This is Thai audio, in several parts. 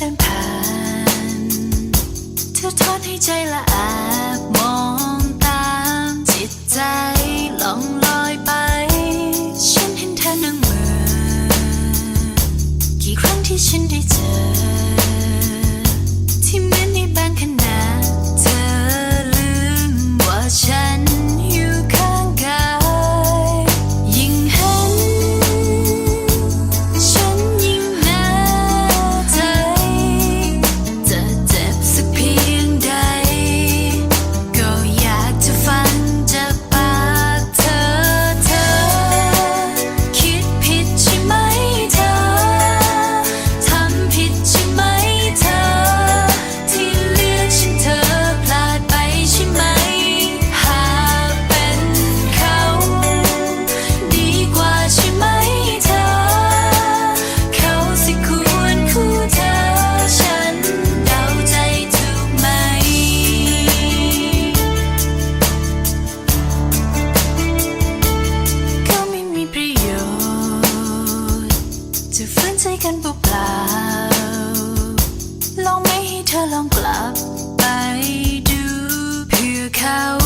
เดินผ่าน เธอทอดให้ใจละอามอง long, เธอลองกลับไปดูเพื่อเขา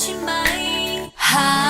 ใช่ไหมหา